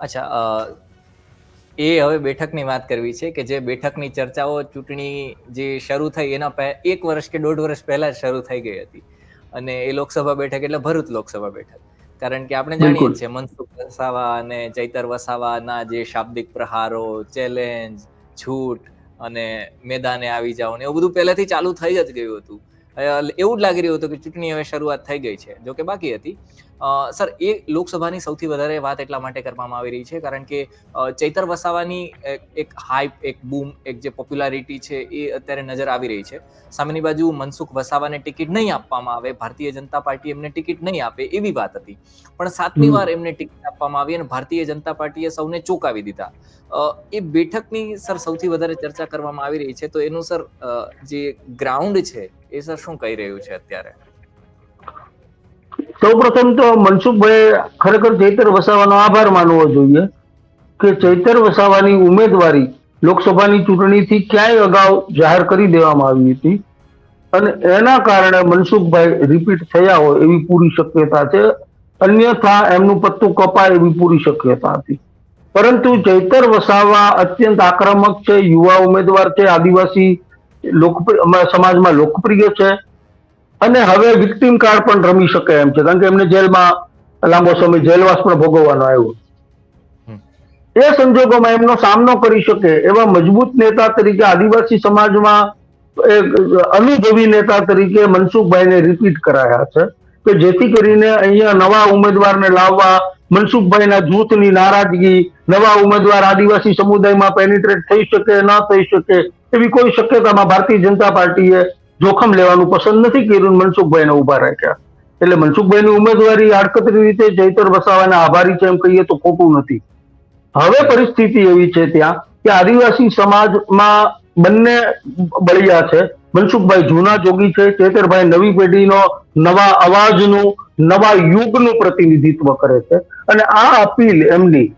અચ્છા એ હવે બેઠકની વાત કરવી છે કે જે બેઠકની ચર્ચાઓ ચૂંટણી જે શરૂ થઈ એના એક વર્ષ કે દોઢ વર્ષ પહેલા જ શરૂ થઈ ગઈ હતી. અને એ લોકસભા બેઠક એટલે ભરૂચ લોકસભા બેઠક. કારણ કે આપણે જાણીએ છીએ મનસુખ વસાવા અને ચૈતર વસાવાના જે શાબ્દિક પ્રહારો ચેલેન્જ છૂટ અને મેદાને આવી જાઓ ને એવું બધું પહેલાથી ચાલુ થઈ જ ગયું હતું. એવું જ લાગી રહ્યું હતું કે ચૂંટણી હવે શરૂઆત થઈ ગઈ છે. જો કે બાકી હતી. સર એ લોકસભાની સૌથી વધારે વાત એટલા માટે કરવામાં આવી રહી છે કારણ કે ચૈતર વસાવાની એક- એક હાઇપ એક બૂમ એક જે પોપ્યુલારિટી છે એ અત્યારે નજર આવી રહી છે. સામેની બાજુ મનસુખ વસાવાને ટિકિટ નહીં આપવામાં આવે ભારતીય જનતા પાર્ટી એમને ટિકિટ નહીં આપે એવી વાત હતી. પણ સાતમી વાર એમને ટિકિટ આપવામાં આવી અને ભારતીય જનતા પાર્ટીએ સૌને ચોંકાવી દીધા. એ બેઠકની સર સૌથી વધારે ચર્ચા કરવામાં આવી રહી છે. તો એનું સર જે ગ્રાઉન્ડ છે એ સર શું કહી રહ્યું છે અત્યારે? સૌપ્રથમ તો મનસુખભાઈ ખરેખર ચૈતર વસાવાનો આભાર માનવો જોઈએ કે ચૈતર વસાવાની ઉમેદવારી લોકસભાની ચૂંટણીથી ક્યાંય અગાઉ જાહેર કરી દેવામાં આવી હતી. અને એના કારણે મનસુખભાઈ રિપીટ થયા હોય એવી પૂરી શક્યતા છે. અન્યથા એમનું પત્તું કપાય એવી પૂરી શક્યતા હતી. પરંતુ ચૈતર વસાવા અત્યંત આક્રમક છે, યુવા ઉમેદવાર છે, આદિવાસી લોકપ્રિય સમાજમાં લોકપ્રિય છે. અને હવે વિક્ટિમ કાર્ડ પણ રમી શકે એમ છે. કારણ કે એમને જેલમાં લાંબો સમય જેલવાસ પણ ભોગવવાનો આવ્યો. એ સંજોગોમાં એમનો સામનો કરી શકે એવા મજબૂત નેતા તરીકે આદિવાસી સમાજમાં એક અનુભવી નેતા તરીકે મનસુખભાઈને રિપીટ કરાયા છે કે જેથી કરીને અહીંયા નવા ઉમેદવારને લાવવા મનસુખભાઈના જૂથની નારાજગી નવા ઉમેદવાર આદિવાસી સમુદાયમાં પેનિટ્રેટ થઈ શકે ન થઈ શકે એવી કોઈ શક્યતામાં ભારતીય જનતા પાર્ટીએ જોખમ લેવાનું પસંદ નથી કર્યું, મનસુખભાઈને ઊભા રાખ્યા. એટલે મનસુખભાઈની ઉમેદવારી આડકતરી રીતે ચૈતર વસાવાના આભારી છે એમ કહીએ તો ખોટું નથી. હવે પરિસ્થિતિ એવી છે ત્યાં કે આદિવાસી સમાજમાં બંને બળિયા છે. મનસુખભાઈ જૂના જોગી છે, ચેતરભાઈ નવી પેઢીનો નવા અવાજનું, નવા યુગનું પ્રતિનિધિત્વ કરે છે. અને આ અપીલ એમની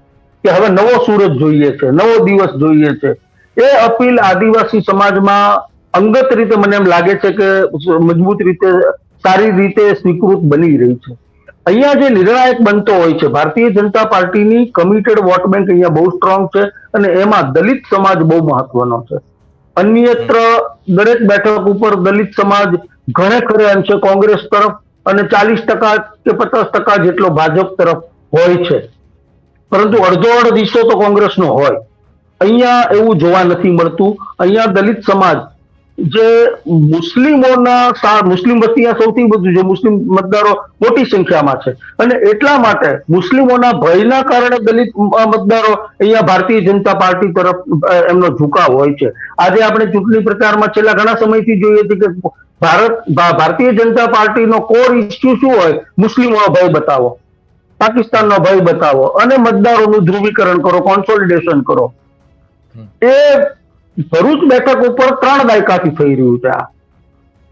કે હવે નવો સુરત જોઈએ છે, નવો દિવસ જોઈએ છે. એ અપીલ આદિવાસી સમાજમાં અંગત રીતે મને એમ લાગે છે કે મજબૂત રીતે, સારી રીતે સ્વીકૃત બની રહી છે. અહીંયા જે નિર્ણાયક બનતો હોય છે, ભારતીય જનતા પાર્ટીની કમિટેડ વોટ બેંક અહીંયા બહુ સ્ટ્રોંગ છે અને એમાં દલિત સમાજ બહુ મહત્વનો છે. અન્યત્ર દરેક બેઠક ઉપર દલિત સમાજ ઘણે ખરે અંશે કોંગ્રેસ તરફ અને ચાલીસ ટકા કે પચાસ ટકા જેટલો ભાજપ તરફ હોય છે. પરંતુ અડધો અડધ હિસ્સો તો કોંગ્રેસનો હોય. અહીંયા એવું જોવા નથી મળતું. અહીંયા દલિત સમાજ, જે મુસ્લિમોના મુસ્લિમ વસ્તી સૌથી વધુ, જે મુસ્લિમ મતદારો મોટી સંખ્યામાં છે. અને એટલા માટે મુસ્લિમોના ભયના કારણે દલિત મતદારો અહીંયા ભારતીય જનતા પાર્ટી તરફ એમનો ઝુકાવ હોય છે. આજે આપણે ચૂંટણી પ્રચારમાં છેલ્લા ઘણા સમયથી જોઈએ છીએ કે ભારત ભારતીય જનતા પાર્ટીનો કોર ઇસ્યુ શું હોય? મુસ્લિમોનો ભય બતાવો. પાકિસ્તાનનો ભય બતાવો. અને મતદારોનું ધ્રુવીકરણ કરો, કોન્સોલિડેશન કરો. એ ભરૂચ બેઠક ઉપર ત્રણ દાયકાથી થઈ રહ્યું છે આ.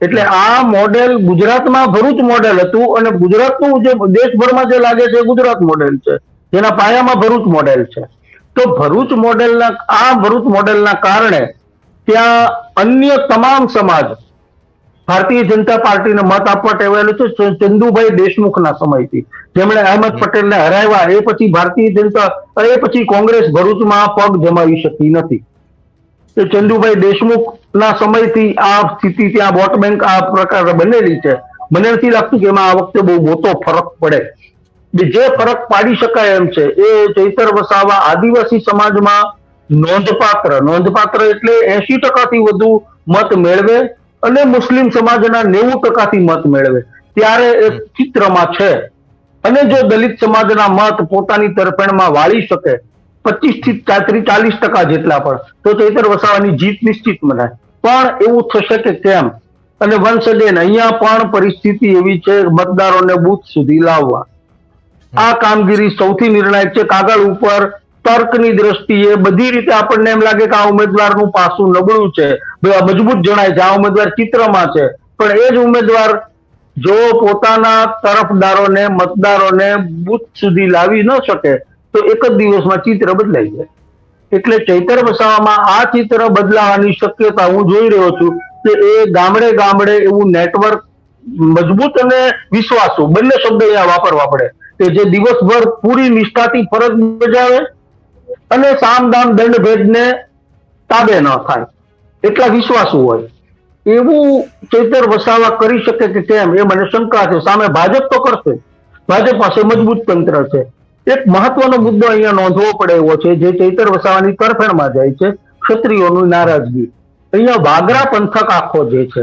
એટલે આ મોડેલ ગુજરાતમાં ભરૂચ મોડેલ હતું અને ગુજરાતનું જે દેશભરમાં જે લાગે છે ગુજરાત મોડેલ છે. જેના પાયામાં ભરૂચ મોડેલ છે. તો ભરૂચ મોડેલના, આ ભરૂચ મોડેલના કારણે ત્યાં અન્ય તમામ સમાજ ભારતીય જનતા પાર્ટીને મત આપવા ટેવાયેલો છે ચંદુભાઈ દેશમુખના સમયથી. જેમણે અહેમદ પટેલને હરાવ્યા એ પછી ભારતીય જનતા એ પછી કોંગ્રેસ ભરૂચમાં પગ જમાવી શકી નથી. તો ચંદુભાઈ દેશમુખના સમયથી આ સ્થિતિ ત્યાં વોટ બેંક આ પ્રકાર બનેલી છે. મને નથી લાગતું કે એમાં આ વખતે બહુ મોટો ફરક પડે. જે ફરક પાડી શકાય એમ છે એ ચૈતર વસાવા આદિવાસી સમાજમાં નોંધપાત્ર નોંધપાત્ર એટલે એસી ટકાથી વધુ મત મેળવે અને મુસ્લિમ સમાજના નેવું ટકાથી મત મેળવે. ત્યારે એ ચિત્રમાં છે. અને જો દલિત સમાજના મત પોતાની તરફેણમાં વાળી શકે પચીસથી ચાલીસ ટકા જેટલા પણ તો ચૈતર વસાવાની જીત નિશ્ચિત મનાય. પણ એવું થશે કે કેમ? અને વન્સ અગેન અહીંયા પણ પરિસ્થિતિ એવી છે મતદારોને બૂથ સુધી લાવવા. આ કામગીરી સૌથી નિર્ણાયક છે. કાગળ ઉપર તર્કની દ્રષ્ટિએ બધી રીતે આપણને એમ લાગે કે આ ઉમેદવારનું પાસું નબળું છે. મજબૂત જણાય છે, આ ઉમેદવાર ચિત્રમાં છે. પણ એ જ ઉમેદવાર જો પોતાના તરફદારોને, મતદારોને બુથ સુધી લાવી ન શકે, તો એક જ દિવસમાં ચિત્ર બદલાઈ જાય. એટલે ચૈતર વસાવામાં આ ચિત્ર બદલાવાની શક્યતા હું જોઈ રહ્યો છું કે એ ગામડે ગામડે એવું નેટવર્ક મજબૂત અને વિશ્વાસુ, બંને શબ્દ અહીંયા વાપરવા પડે. કે જે દિવસભર પૂરી નિષ્ઠાથી ફરજ બજાવે અને સામદામ દંડ ભેદને તાબે ન થાય. એટલા વિશ્વાસુ હોય. એવું ચેતર વસાવા કરી શકે કે કેમ એ મને શંકા છે. સામે ભાજપ તો કરશે. ભાજપ પાસે મજબૂત તંત્ર છે. એક મહત્વનો મુદ્દો અહીંયા નોંધવો પડે એવો છે જે ચૈતર વસાવાની તરફેણમાં જાય છે. ક્ષત્રિયોની નારાજગી. અહીંયા વાગરા પંથક આખો જે છે.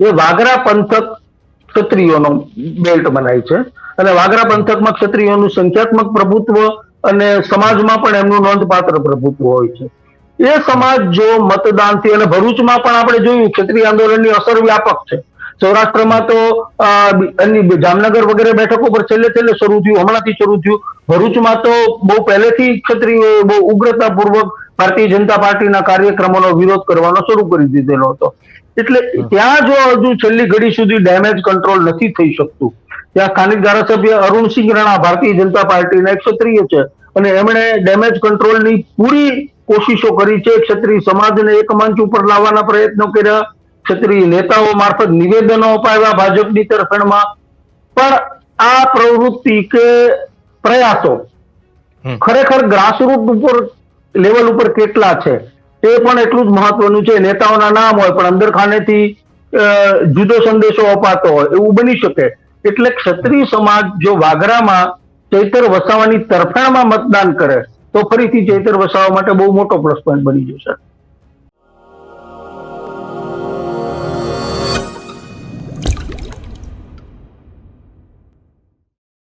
એ વાગરા પંથક ક્ષત્રિયોનો બેલ્ટ બનાય છે. અને વાગરા પંથકમાં ક્ષત્રિયોનું સંખ્યાત્મક પ્રભુત્વ અને સમાજમાં પણ એમનું નોંધપાત્ર પ્રભુત્વ હોય છે. એ સમાજ જો મતદાનથી અને ભરૂચમાં પણ આપણે જોયું, ક્ષત્રિય આંદોલનની અસર વ્યાપક છે. સૌરાષ્ટ્રમાં તો જામનગર વગેરે બેઠકો પર છેલ્લે છેલ્લે શરૂ થયું, હમણાંથી શરૂ થયું. ભરૂચમાં તો બહુ પહેલેથી ક્ષત્રિયોએ બહુ ઉગ્રતાપૂર્વક ભારતીય જનતા પાર્ટીના કાર્યક્રમોનો વિરોધ કરવાનો શરૂ કરી દીધેલો હતો. એટલે ત્યાં જો હજુ છેલ્લી ઘડી સુધી ડેમેજ કંટ્રોલ નથી થઈ શકતું ત્યાં સ્થાનિક ધારાસભ્ય અરુણસિંહ રાણા ભારતીય જનતા પાર્ટીના એક ક્ષત્રિય છે અને એમણે ડેમેજ કંટ્રોલની પૂરી કોશિશો કરી છે. ક્ષત્રિય સમાજને એક મંચ ઉપર લાવવાના પ્રયત્નો કર્યા. ક્ષત્રિય નેતાઓ મારફત નિવેદનો અપાવ્યા ભાજપની તરફેણમાં. પણ આ પ્રવૃત્તિ કે પ્રયાસો ખરેખર ગ્રાસરૂટ ઉપર લેવલ ઉપર કેટલા છે એ પણ એટલું જ મહત્વનું છે. નેતાઓના નામ હોય પણ અંદર ખાનેથી જુદો સંદેશો અપાતો હોય એવું બની શકે. એટલે ક્ષત્રિય સમાજ જો વાગરામાં ચૈતર વસાવાની તરફેણમાં મતદાન કરે, તો ફરીથી ચૈતર વસાવા માટે બહુ મોટો પ્લસ બની જશે.